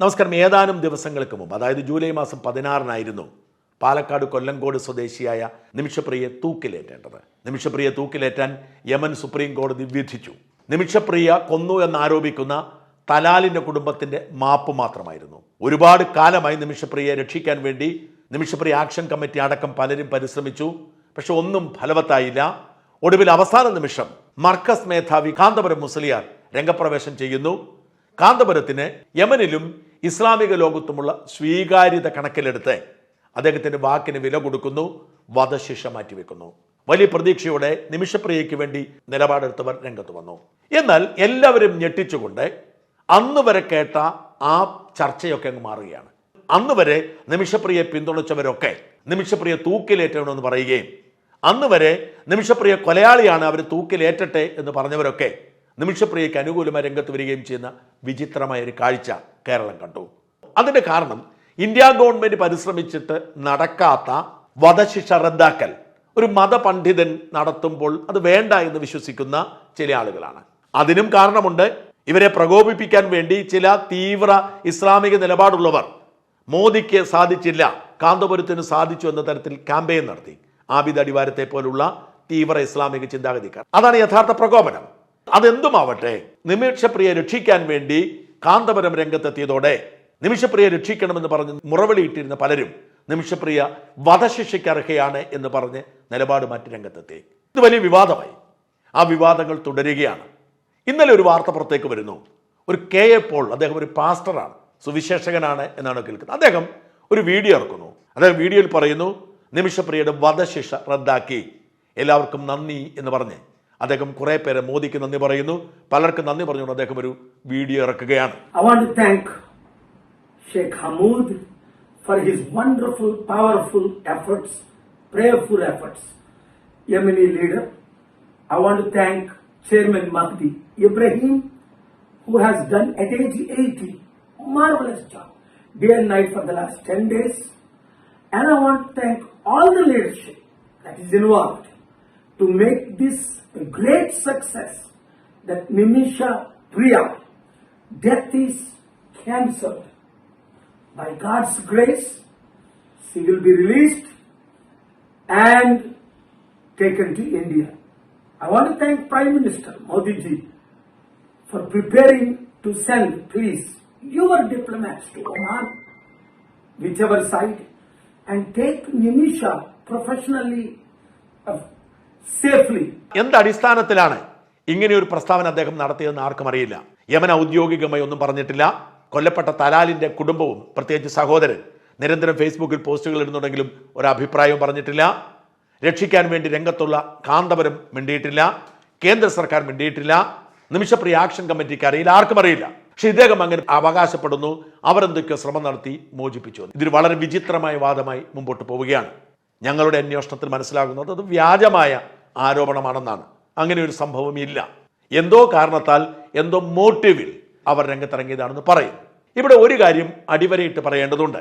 നമസ്കാരം. ഏതാനും ദിവസങ്ങൾക്ക് മുമ്പ് അതായത് ജൂലൈ മാസം പതിനാറിനായിരുന്നു പാലക്കാട് കൊല്ലങ്കോട് സ്വദേശിയായ നിമിഷപ്രിയെ തൂക്കിലേറ്റേണ്ടത്. നിമിഷപ്രിയെ തൂക്കിലേറ്റാൻ യമൻ സുപ്രീം കോടതി വിധിച്ചു. നിമിഷപ്രിയ കൊന്നു എന്നാരോപിക്കുന്ന തലാലിന്റെ കുടുംബത്തിന്റെ മാപ്പ് മാത്രമായിരുന്നു. ഒരുപാട് കാലമായി നിമിഷപ്രിയയെ രക്ഷിക്കാൻ വേണ്ടി നിമിഷപ്രിയ ആക്ഷൻ കമ്മിറ്റി അടക്കം പലരും പരിശ്രമിച്ചു. പക്ഷെ ഒന്നും ഫലവത്തായില്ല. ഒടുവിൽ അവസാന നിമിഷം മർക്കസ് മേധാവി കാന്തപുരം മുസ്ലിയാർ രംഗപ്രവേശം ചെയ്യുന്നു. കാന്തപുരത്തിന് യമനിലും ഇസ്ലാമിക ലോകത്തുമുള്ള സ്വീകാര്യത കണക്കിലെടുത്ത് അദ്ദേഹത്തിന്റെ വാക്കിന് വില കൊടുക്കുന്നു വധശിക്ഷ മാറ്റിവെക്കുന്നു. വലിയ പ്രതീക്ഷയോടെ നിമിഷപ്രിയയ്ക്ക് വേണ്ടി നിലപാടെടുത്തവർ രംഗത്ത് വന്നു. എന്നാൽ എല്ലാവരും ഞെട്ടിച്ചുകൊണ്ട് അന്ന് വരെ കേട്ട ആ ചർച്ചയൊക്കെ അങ്ങ് മാറുകയാണ്. അന്ന് വരെ നിമിഷപ്രിയെ പിന്തുണച്ചവരൊക്കെ നിമിഷപ്രിയ തൂക്കിലേറ്റണമെന്ന് പറയുകയും അന്ന് വരെ നിമിഷപ്രിയ കൊലയാളിയാണ് അവർ തൂക്കിലേറ്റട്ടെ എന്ന് പറഞ്ഞവരൊക്കെ നിമിഷപ്രിയയ്ക്ക് അനുകൂലമായി രംഗത്ത് വരികയും ചെയ്യുന്ന വിചിത്രമായ ഒരു കാഴ്ച കേരളം കണ്ടു. അതിന്റെ കാരണം ഇന്ത്യ ഗവൺമെന്റ് പരിശ്രമിച്ചിട്ട് നടക്കാത്ത വധശിക്ഷ റദ്ദാക്കൽ. ഒരു മതപണ്ഡിതൻ നടത്തുമ്പോൾ അത് വേണ്ട എന്ന് വിശ്വസിക്കുന്ന ചില ആളുകളാണ്. അതിനും കാരണമുണ്ട് ഇവരെ പ്രകോപിപ്പിക്കാൻ വേണ്ടി ചില തീവ്ര ഇസ്ലാമിക നിലപാടുള്ളവർ മോദിക്ക് സാധിച്ചില്ല കാന്തപുരത്തിന് സാധിച്ചു എന്ന തരത്തിൽ ക്യാമ്പയിൻ നടത്തി. ആബിദ് അടിവാരത്തെ പോലുള്ള തീവ്ര ഇസ്ലാമിക ചിന്താഗതിക്കാർ. അതാണ് യഥാർത്ഥ പ്രകോപനം. അതെന്തുമാവട്ടെ നിമിഷപ്രിയെ രക്ഷിക്കാൻ വേണ്ടി കാന്തപുരം രംഗത്തെത്തിയതോടെ നിമിഷപ്രിയ രക്ഷിക്കണമെന്ന് പറഞ്ഞ് മുറവിളിയിട്ടിരുന്ന പലരും നിമിഷപ്രിയ വധശിക്ഷയ്ക്ക് അർഹയാണ് എന്ന് പറഞ്ഞ് നിലപാട് മാറ്റി രംഗത്തെത്തി. ഇത് വലിയ വിവാദമായി. ആ വിവാദങ്ങൾ തുടരുകയാണ്. ഇന്നലെ ഒരു വാർത്ത പുറത്തേക്ക് വരുന്നു. ഒരു കെ എ പോൾ അദ്ദേഹം ഒരു പാസ്റ്ററാണ് സുവിശേഷകനാണ് എന്നാണ് കേൾക്കുന്നത്. അദ്ദേഹം ഒരു വീഡിയോ ഇറക്കുന്നു. അദ്ദേഹം വീഡിയോയിൽ പറയുന്നു നിമിഷപ്രിയയുടെ വധശിക്ഷ റദ്ദാക്കി. എല്ലാവർക്കും നന്ദി എന്ന് പറഞ്ഞ് അദ്ദേഹം കുറെ പേരെ മോദിക്ക് നന്ദി പറയുന്നു പലർക്കും നന്ദി പറഞ്ഞുകൊണ്ട് അദ്ദേഹം ഒരു വീഡിയോ ഇറക്കുകയാണ് want to thank Sheikh Hamoud for his wonderful, powerful efforts, prayerful efforts. Yemeni leader. I want to thank Chairman Mahdi Ibrahim, who has done at age 80 marvelous job, day and night for the last 10 days. And I want to thank all the leadership that is involved to make this a great success that Nimisha Priya death is cancelled. By God's grace, she will be released and taken to India. I want to thank Prime Minister Modi ji for preparing to send, please, your diplomats to Oman, whichever side, and take Nimisha professionally, uh, safely. എന്ത് അടിസ്ഥാനത്തിലാണ് ഇങ്ങനെ ഒരു പ്രസ്താവന അദ്ദേഹം നടത്തിയതെന്ന് ആർക്കും അറിയില്ല. Yemen ഔദ്യോഗികമായി ഒന്നും പറഞ്ഞിട്ടില്ല. കൊല്ലപ്പെട്ട തലാലിന്റെ കുടുംബവും പ്രത്യേകിച്ച് സഹോദരൻ നിരന്തരം ഫേസ്ബുക്കിൽ പോസ്റ്റുകൾ ഇടുന്നുണ്ടെങ്കിലും ഒരു അഭിപ്രായവും പറഞ്ഞിട്ടില്ല. രക്ഷിക്കാൻ വേണ്ടി രംഗത്തുള്ള കാന്തപുരം മിണ്ടിയിട്ടില്ല. കേന്ദ്ര സർക്കാർ മിണ്ടിയിട്ടില്ല. നിമിഷപ്രിയ ആക്ഷൻ കമ്മിറ്റിക്ക് അറിയില്ല. ആർക്കും അറിയില്ല. പക്ഷെ ഇദ്ദേഹം അങ്ങനെ അവകാശപ്പെടുന്നു. അവരെന്തൊക്കെയോ ശ്രമം നടത്തി മോചിപ്പിച്ചു. ഇതൊരു വളരെ വിചിത്രമായ വാദമായി മുമ്പോട്ട് പോവുകയാണ്. ഞങ്ങളുടെ അന്വേഷണത്തിൽ മനസ്സിലാകുന്നത് അത് വ്യാജമായ ആരോപണമാണെന്നാണ്. അങ്ങനെ ഒരു സംഭവം ഇല്ല. എന്തോ കാരണത്താൽ എന്തോ മോട്ടീവിൽ അവർ രംഗത്തിറങ്ങിയതാണെന്ന് പറയും ഇവിടെ ഒരു കാര്യം അടിവരയിട്ട് പറയേണ്ടതുണ്ട്.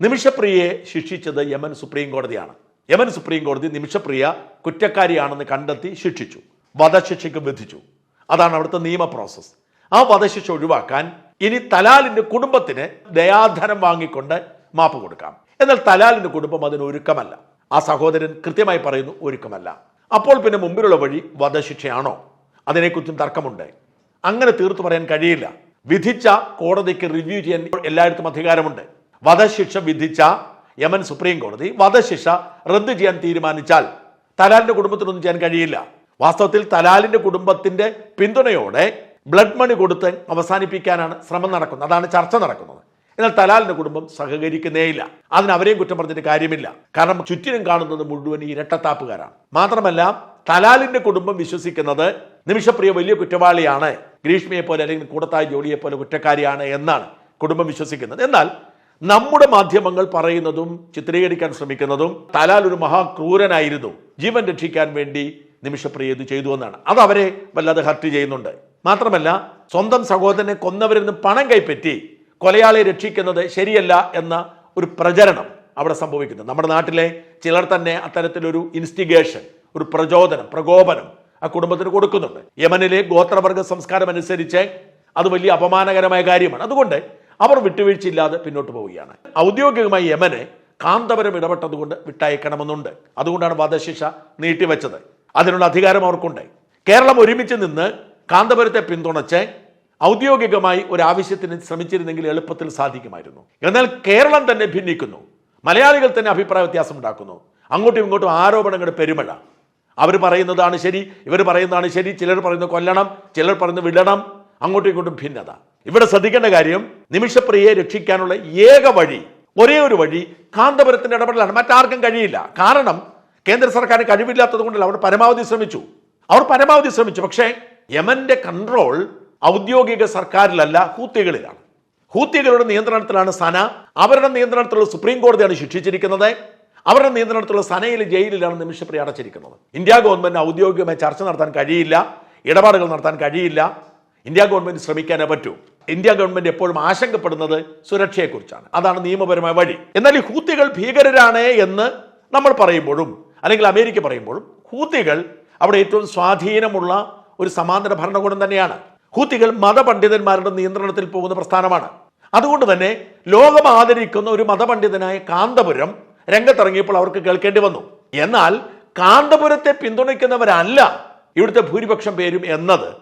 നിമിഷപ്രിയയെ ശിക്ഷിച്ചത് യമൻ സുപ്രീം കോടതിയാണ് യമൻ സുപ്രീം കോടതി നിമിഷപ്രിയ കുറ്റക്കാരിയാണെന്ന് കണ്ടെത്തി ശിക്ഷിച്ചു. വധശിക്ഷയ്ക്ക് വിധിച്ചു. അതാണ് അവിടുത്തെ നിയമ പ്രോസസ്സ് ആ വധശിക്ഷ ഒഴിവാക്കാൻ ഇനി തലാലിന്റെ കുടുംബത്തിന് ദയാധനം വാങ്ങിക്കൊണ്ട് മാപ്പ് കൊടുക്കാം. എന്നാൽ തലാലിന്റെ കുടുംബം അതിന് ഒരുക്കമല്ല. ആ സഹോദരൻ കൃത്യമായി പറയുന്നു ഒരുക്കമല്ല. അപ്പോൾ പിന്നെ മുമ്പിലുള്ള വഴി വധശിക്ഷയാണോ? അതിനെക്കുറിച്ചും തർക്കമുണ്ട്. അങ്ങനെ തീർത്തു പറയാൻ കഴിയില്ല. വിധിച്ച കോടതിക്ക് റിവ്യൂ ചെയ്യാൻ എല്ലായിടത്തും അധികാരമുണ്ട്. വധശിക്ഷ വിധിച്ച യമൻ സുപ്രീം കോടതി വധശിക്ഷ റദ്ദ് ചെയ്യാൻ തീരുമാനിച്ചാൽ തലാലിന്റെ കുടുംബത്തിനൊന്നും ചെയ്യാൻ കഴിയില്ല. വാസ്തവത്തിൽ തലാലിന്റെ കുടുംബത്തിന്റെ പിന്തുണയോടെ ബ്ലഡ് മണി കൊടുത്ത് അവസാനിപ്പിക്കാനാണ് ശ്രമം നടക്കുന്നത്. അതാണ് ചർച്ച നടക്കുന്നത്. എന്നാൽ തലാലിന്റെ കുടുംബം സഹകരിക്കുന്നേയില്ല. അതിന് അവരെയും കുറ്റം പറഞ്ഞിട്ട് കാര്യമില്ല. കാരണം ചുറ്റിനും കാണുന്നത് മുഴുവൻ ഇരട്ടത്താപ്പുകാരാണ്. മാത്രമല്ല തലാലിന്റെ കുടുംബം വിശ്വസിക്കുന്നത് നിമിഷപ്രിയ വലിയ കുറ്റവാളിയാണ്. ഗ്രീഷ്മയെ പോലെ അല്ലെങ്കിൽ കൂടത്തായ ജോലിയെ പോലെ കുറ്റക്കാരിയാണ് എന്നാണ് കുടുംബം വിശ്വസിക്കുന്നത്. എന്നാൽ നമ്മുടെ മാധ്യമങ്ങൾ പറയുന്നതും ചിത്രീകരിക്കാൻ ശ്രമിക്കുന്നതും തലാൽ ഒരു മഹാക്രൂരനായിരുന്നു. ജീവൻ രക്ഷിക്കാൻ വേണ്ടി നിമിഷപ്രിയ ഇത് ചെയ്തു എന്നാണ്. അത് അവരെ വല്ലാതെ ഹർട്ട് ചെയ്യുന്നുണ്ട്. മാത്രമല്ല സ്വന്തം സഹോദരനെ കൊന്നവരിൽ നിന്ന് പണം കൈപ്പറ്റി കൊലയാളെ രക്ഷിക്കുന്നത് ശരിയല്ല എന്ന ഒരു പ്രചരണം അവിടെ സംഭവിക്കുന്നത് നമ്മുടെ നാട്ടിലെ ചിലർ തന്നെ അത്തരത്തിലൊരു ഇൻസ്റ്റിഗേഷൻ ഒരു പ്രചോദനം പ്രകോപനം ആ കുടുംബത്തിന് കൊടുക്കുന്നുണ്ട്. യമനിലെ ഗോത്രവർഗ സംസ്കാരം അനുസരിച്ച് അത് വലിയ അപമാനകരമായ കാര്യമാണ്. അതുകൊണ്ട് അവർ വിട്ടുവീഴ്ചയില്ലാതെ പിന്നോട്ട് പോവുകയാണ്. ഔദ്യോഗികമായി യമനെ കാന്തപരം ഇടപെട്ടതുകൊണ്ട് വിട്ടയക്കണമെന്നുണ്ട്. അതുകൊണ്ടാണ് വധശിക്ഷ നീട്ടിവെച്ചത്. അതിനുള്ള അധികാരം അവർക്കുണ്ട്. കേരളം ഒരുമിച്ച് നിന്ന് കാന്തപുരത്തെ പിന്തുണച്ച് ഔദ്യോഗികമായി ഒരു ആവശ്യത്തിന് ശ്രമിച്ചിരുന്നെങ്കിൽ എളുപ്പത്തിൽ സാധിക്കുമായിരുന്നു. എന്നാൽ കേരളം തന്നെ ഭിന്നിക്കുന്നു. മലയാളികൾ തന്നെ അഭിപ്രായ വ്യത്യാസം ഉണ്ടാക്കുന്നു അങ്ങോട്ടും ഇങ്ങോട്ടും ആരോപണങ്ങളുടെ പെരുമഴ. അവർ പറയുന്നതാണ് ശരി ഇവർ പറയുന്നതാണ് ശരി ചിലർ പറയുന്നത് കൊല്ലണം ചിലർ പറയുന്നത് വിടണം അങ്ങോട്ടും ഇങ്ങോട്ടും ഭിന്നത. ഇവിടെ ശ്രദ്ധിക്കേണ്ട കാര്യം നിമിഷപ്രിയയെ രക്ഷിക്കാനുള്ള ഏക വഴി ഒരേ ഒരു വഴി കാന്തപുരത്തിന്റെ ഇടപെടലാണ്. മറ്റാർക്കും കഴിയില്ല. കാരണം കേന്ദ്ര സർക്കാരിന് കഴിവില്ലാത്തത് കൊണ്ടല്ല. അവർ പരമാവധി ശ്രമിച്ചു. അവർ പരമാവധി ശ്രമിച്ചു. പക്ഷേ യമന്റെ കൺട്രോൾ ഔദ്യോഗിക സർക്കാരിലല്ല ഹൂത്തികളിലാണ്. ഹൂത്തികളുടെ നിയന്ത്രണത്തിലാണ് സന. അവരുടെ നിയന്ത്രണത്തിലുള്ള സുപ്രീം കോടതിയാണ് ശിക്ഷിച്ചിരിക്കുന്നത്. അവരുടെ നിയന്ത്രണത്തിലുള്ള സനയിൽ ജയിലിലാണ് നിമിഷപ്രിയ അടച്ചിരിക്കുന്നത്. ഇന്ത്യ ഗവൺമെന്റ് ഔദ്യോഗികമായി ചർച്ച നടത്താൻ കഴിയില്ല ഇടപാടുകൾ നടത്താൻ കഴിയില്ല. ഇന്ത്യ ഗവൺമെന്റ് ശ്രമിക്കാനേ പറ്റൂ. ഇന്ത്യ ഗവൺമെന്റ് എപ്പോഴും ആശങ്കപ്പെടുന്നത് സുരക്ഷയെക്കുറിച്ചാണ്. അതാണ് നിയമപരമായ വഴി. എന്നാൽ ഈ ഹൂത്തികൾ ഭീകരരാണ് എന്ന് നമ്മൾ പറയുമ്പോഴും അല്ലെങ്കിൽ അമേരിക്ക പറയുമ്പോഴും ഹൂത്തികൾ അവിടെ ഏറ്റവും സ്വാധീനമുള്ള ഒരു സമാന്തര ഭരണകൂടം തന്നെയാണ്. ഹൂത്തികൾ മതപണ്ഡിതന്മാരുടെ നിയന്ത്രണത്തിൽ പോകുന്ന പ്രസ്ഥാനമാണ്. അതുകൊണ്ട് തന്നെ ലോകം ആദരിക്കുന്ന ഒരു മതപണ്ഡിതനായ കാന്തപുരം രംഗത്തിറങ്ങിയപ്പോൾ അവർക്ക് കേൾക്കേണ്ടി വന്നു. എന്നാൽ കാന്തപുരത്തെ പിന്തുണയ്ക്കുന്നവരല്ല ഇവിടുത്തെ ഭൂരിപക്ഷം പേരും എന്നത്.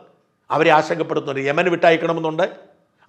അവരെ ആശങ്കപ്പെടുത്തുന്നുണ്ട് യമന് വിട്ടയക്കണമെന്നുണ്ട്.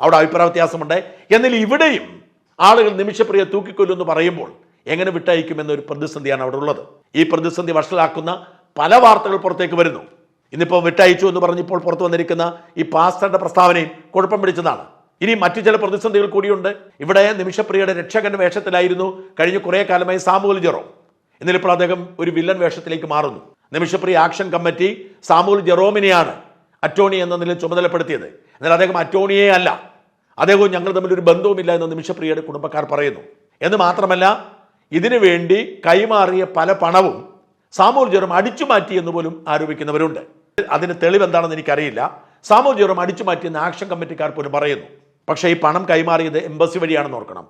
അവിടെ അഭിപ്രായ വ്യത്യാസമുണ്ട്. എന്നാൽ ഇവിടെയും ആളുകൾ നിമിഷപ്രിയ തൂക്കിക്കൊല്ലുമെന്ന് പറയുമ്പോൾ എങ്ങനെ വിട്ടയക്കുമെന്നൊരു പ്രതിസന്ധിയാണ് അവിടെ ഉള്ളത്. ഈ പ്രതിസന്ധി വഷളാക്കുന്ന പല വാർത്തകൾ പുറത്തേക്ക് വരുന്നു. ഇന്നിപ്പോൾ വിട്ടയച്ചു എന്ന് പറഞ്ഞിപ്പോൾ പുറത്തു വന്നിരിക്കുന്ന ഈ പാസ്റ്ററുടെ പ്രസ്താവനയും കുഴപ്പം പിടിച്ചതാണ്. ഇനി മറ്റു ചില പ്രതിസന്ധികൾ കൂടിയുണ്ട്. ഇവിടെ നിമിഷപ്രിയയുടെ രക്ഷകന്റെ വേഷത്തിലായിരുന്നു കഴിഞ്ഞ കുറേ കാലമായി സാമൂൽ ജെറോ. എന്നിലിപ്പോൾ അദ്ദേഹം ഒരു വില്ലൻ വേഷത്തിലേക്ക് മാറുന്നു. നിമിഷപ്രിയ ആക്ഷൻ കമ്മിറ്റി സാമൂൽ ജെറോമിനെയാണ് അറ്റോണി എന്ന നിലയിൽ ചുമതലപ്പെടുത്തിയത്. എന്നാൽ അദ്ദേഹം അറ്റോണിയെ അല്ല. അദ്ദേഹവും ഞങ്ങൾ തമ്മിൽ ഒരു ബന്ധവുമില്ല എന്ന് നിമിഷപ്രിയയുടെ കുടുംബക്കാർ പറയുന്നു. എന്ന് മാത്രമല്ല ഇതിനു വേണ്ടി കൈമാറിയ പല പണവും സാമൂൽ ജെറോം അടിച്ചു മാറ്റി എന്ന് പോലും ആരോപിക്കുന്നവരുണ്ട്. അതിന് തെളിവ് എന്താണെന്ന് എനിക്കറിയില്ല. സാമൂൽ ജെറോം അടിച്ചു മാറ്റിയെന്ന് ആക്ഷൻ കമ്മിറ്റിക്കാർ പോലും പറയുന്നു. പക്ഷേ ഈ പണം കൈമാറിയത് എംബസി വഴിയാണെന്ന് ഓർക്കണം.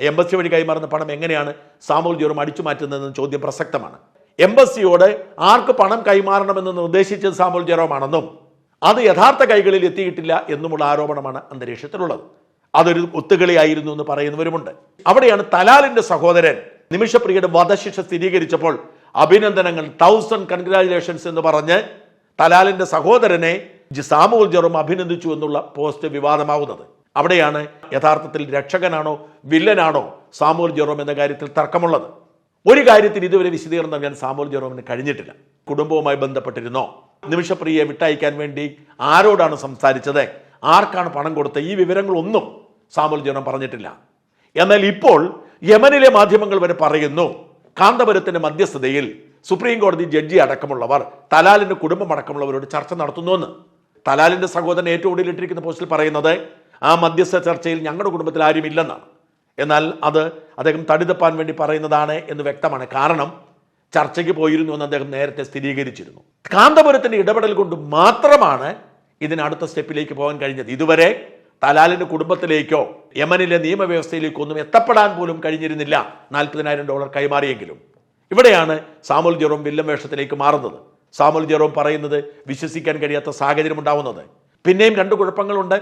എംബസി വഴി കൈമാറുന്ന പണം എങ്ങനെയാണ് സാമൂൽ ജോറും അടിച്ചു മാറ്റുന്നതെന്ന് ചോദ്യം പ്രസക്തമാണ്. എംബസിയോട് ആർക്ക് പണം കൈമാറണമെന്ന് നിർദ്ദേശിച്ചത് സാമൂൽ ജെറോമാണെന്നും അത് യഥാർത്ഥ കൈകളിൽ എത്തിയിട്ടില്ല എന്നുമുള്ള ആരോപണമാണ് അന്തരീക്ഷത്തിലുള്ളത്. അതൊരു ഒത്തുകളിയായിരുന്നു എന്ന് പറയുന്നവരുമുണ്ട്. അവിടെയാണ് തലാലിന്റെ സഹോദരൻ നിമിഷപ്രിയയുടെ വധശിക്ഷ സ്ഥിരീകരിച്ചപ്പോൾ അഭിനന്ദനങ്ങൾ തൗസൻഡ് കൺഗ്രാചുലേഷൻസ് എന്ന് പറഞ്ഞ് തലാലിന്റെ സഹോദരനെ സാമുൽ ജെറോം അഭിനന്ദിച്ചു എന്നുള്ള പോസ്റ്റ് വിവാദമാവുന്നത്. അവിടെയാണ് യഥാർത്ഥത്തിൽ രക്ഷകനാണോ വില്ലനാണോ സാമുൽ ജെറോം എന്ന കാര്യത്തിൽ തർക്കമുള്ളത്. ഒരു കാര്യത്തിൽ ഇതുവരെ വിശദീകരണം നൽകാൻ സാമുൽ ജെറോമിന് കഴിഞ്ഞിട്ടില്ല. കുടുംബവുമായി ബന്ധപ്പെട്ടിരുന്നോ? നിമിഷപ്രിയയെ വിട്ടയക്കാൻ വേണ്ടി ആരോടാണ് സംസാരിച്ചത്? ആർക്കാണ് പണം കൊടുത്തത് ഈ വിവരങ്ങളൊന്നും സാമുൽ ജെറോം പറഞ്ഞിട്ടില്ല. എന്നാൽ ഇപ്പോൾ യമനിലെ മാധ്യമങ്ങൾ വരെ പറയുന്നു കാന്തപുരത്തിന്റെ മധ്യസ്ഥതയിൽ സുപ്രീം കോടതി ജഡ്ജി അടക്കമുള്ളവർ തലാലിന്റെ കുടുംബം അടക്കമുള്ളവരോട് ചർച്ച നടത്തുന്നുവെന്ന്. തലാലിന്റെ സഹോദരൻ ഏറ്റവും ഒടുവിലിട്ടിരിക്കുന്ന പോസ്റ്റിൽ പറയുന്നത് ആ മധ്യസ്ഥ ചർച്ചയിൽ ഞങ്ങളുടെ കുടുംബത്തിൽ ആരും ഇല്ലെന്നാണ് എന്നാൽ അത് അദ്ദേഹം തടിതപ്പാൻ വേണ്ടി പറയുന്നതാണ് എന്ന് വ്യക്തമാണ്. കാരണം ചർച്ചയ്ക്ക് പോയിരുന്നു എന്ന് അദ്ദേഹം നേരത്തെ സ്ഥിരീകരിച്ചിരുന്നു. കാന്തപുരത്തിന്റെ ഇടപെടൽ കൊണ്ട് മാത്രമാണ് ഇതിന് അടുത്ത സ്റ്റെപ്പിലേക്ക് പോകാൻ കഴിഞ്ഞത്. ഇതുവരെ തലാലിന്റെ കുടുംബത്തിലേക്കോ യമനിലെ നിയമവ്യവസ്ഥയിലേക്കോ ഒന്നും എത്തപ്പെടാൻ പോലും കഴിഞ്ഞിരുന്നില്ല. നാൽപ്പതിനായിരം ഡോളർ കൈമാറിയെങ്കിലും. ഇവിടെയാണ് സാമുൽ ജെറോം വില്ലൻ വേഷത്തിലേക്ക് മാറുന്നത്. സാമുൽ ജെറോം പറയുന്നത് വിശ്വസിക്കാൻ കഴിയാത്ത സാഹചര്യം ഉണ്ടാവുന്നത് പിന്നെയും രണ്ട് കുഴപ്പങ്ങളുണ്ട്.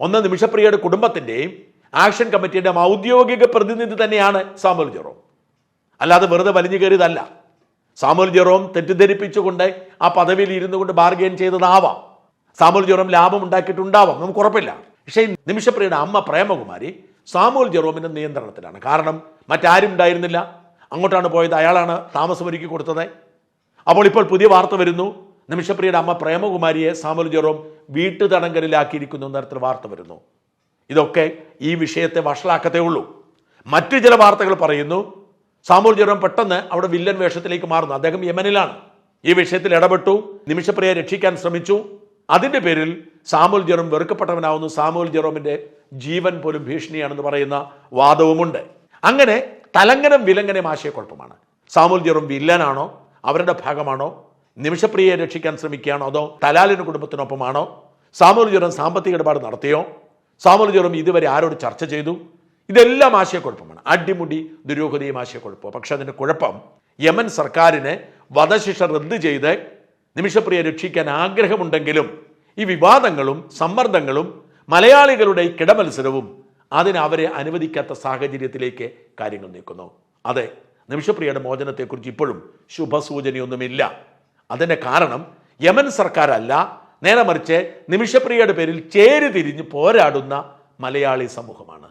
ഒന്ന് നിമിഷപ്രിയയുടെ കുടുംബത്തിന്റെയും ആക്ഷൻ കമ്മിറ്റിയുടെയും ഔദ്യോഗിക പ്രതിനിധി തന്നെയാണ് സാമുൽ ജെറോം. അല്ലാതെ വെറുതെ വലിഞ്ഞു കയറിയതല്ല. സാമുൽ ജെറോം തെറ്റിദ്ധരിപ്പിച്ചുകൊണ്ട് ആ പദവിയിൽ ഇരുന്നു കൊണ്ട് ബാർഗെയിൻ ചെയ്തതാവാം. സാമുൽ ജെറോം ലാഭം ഉണ്ടാക്കിയിട്ടുണ്ടാവാം. നമുക്ക് ഉറപ്പില്ല. പക്ഷേ നിമിഷപ്രിയയുടെ അമ്മ പ്രേമകുമാരി സാമുൽ ജെറോമിന്റെ നിയന്ത്രണത്തിലാണ്. കാരണം മറ്റാരും ഉണ്ടായിരുന്നില്ല. അങ്ങോട്ടാണ് പോയത്. അയാളാണ് താമസം ഒരുക്കി കൊടുത്തത്. അപ്പോൾ ഇപ്പോൾ പുതിയ വാർത്ത വരുന്നു. നിമിഷപ്രിയയുടെ അമ്മ പ്രേമകുമാരിയെ സാമുൽ ജെറോം വീട്ടുതടങ്കലിലാക്കിയിരിക്കുന്നു എന്ന തരത്തിൽ വാർത്ത വരുന്നു. ഇതൊക്കെ ഈ വിഷയത്തെ വഷളാക്കത്തേ ഉള്ളൂ. മറ്റു ചില വാർത്തകൾ പറയുന്നു. സാമൂൽ ജെറോം പെട്ടെന്ന് അവിടെ വില്ലൻ വേഷത്തിലേക്ക് മാറുന്നു. അദ്ദേഹം യമനിലാണ്. ഈ വിഷയത്തിൽ ഇടപെട്ടു. നിമിഷപ്രിയയെ രക്ഷിക്കാൻ ശ്രമിച്ചു. അതിന്റെ പേരിൽ സാമുൽ ജെറോം വെറുക്കപ്പെട്ടവനാവുന്നു. സാമുൽ ജെറോമിന്റെ ജീവൻ പോലും ഭീഷണിയാണെന്ന് പറയുന്ന വാദവുമുണ്ട്. അങ്ങനെ തലങ്ങനം വിലങ്കനം ആശയക്കുഴപ്പമാണ്. സാമുൽ ജെറോം വില്ലനാണോ? അവരുടെ ഭാഗമാണോ? നിമിഷപ്രിയയെ രക്ഷിക്കാൻ ശ്രമിക്കുകയാണോ അതോ തലാലിന് കുടുംബത്തിനൊപ്പമാണോ? സാമുൽ ജെറോം സാമ്പത്തിക ഇടപാട് നടത്തിയോ? സാമുൽ ജെറോം ഇതുവരെ ആരോട് ചർച്ച ചെയ്തു? ഇതെല്ലാം ആശയക്കുഴപ്പമാണ്. അടിമുടി ദുരൂഹതയും ആശയക്കുഴപ്പമാണ്. പക്ഷെ അതിന്റെ കുഴപ്പം യമൻ സർക്കാരിനെ വധശിക്ഷ റദ്ദ് ചെയ്ത് നിമിഷപ്രിയെ രക്ഷിക്കാൻ ആഗ്രഹമുണ്ടെങ്കിലും ഈ വിവാദങ്ങളും സമ്മർദ്ദങ്ങളും മലയാളികളുടെ കിടമത്സരവും അതിന് അവരെ അനുവദിക്കാത്ത സാഹചര്യത്തിലേക്ക് കാര്യങ്ങൾ നീക്കുന്നു. അതെ നിമിഷപ്രിയയുടെ മോചനത്തെക്കുറിച്ച് ഇപ്പോഴും ശുഭസൂചനയൊന്നുമില്ല. അതിന്റെ കാരണം യമൻ സർക്കാരല്ല. നേരെ മറിച്ച് നിമിഷപ്രിയയുടെ പേരിൽ ചേരി തിരിഞ്ഞ് പോരാടുന്ന മലയാളി സമൂഹമാണ്.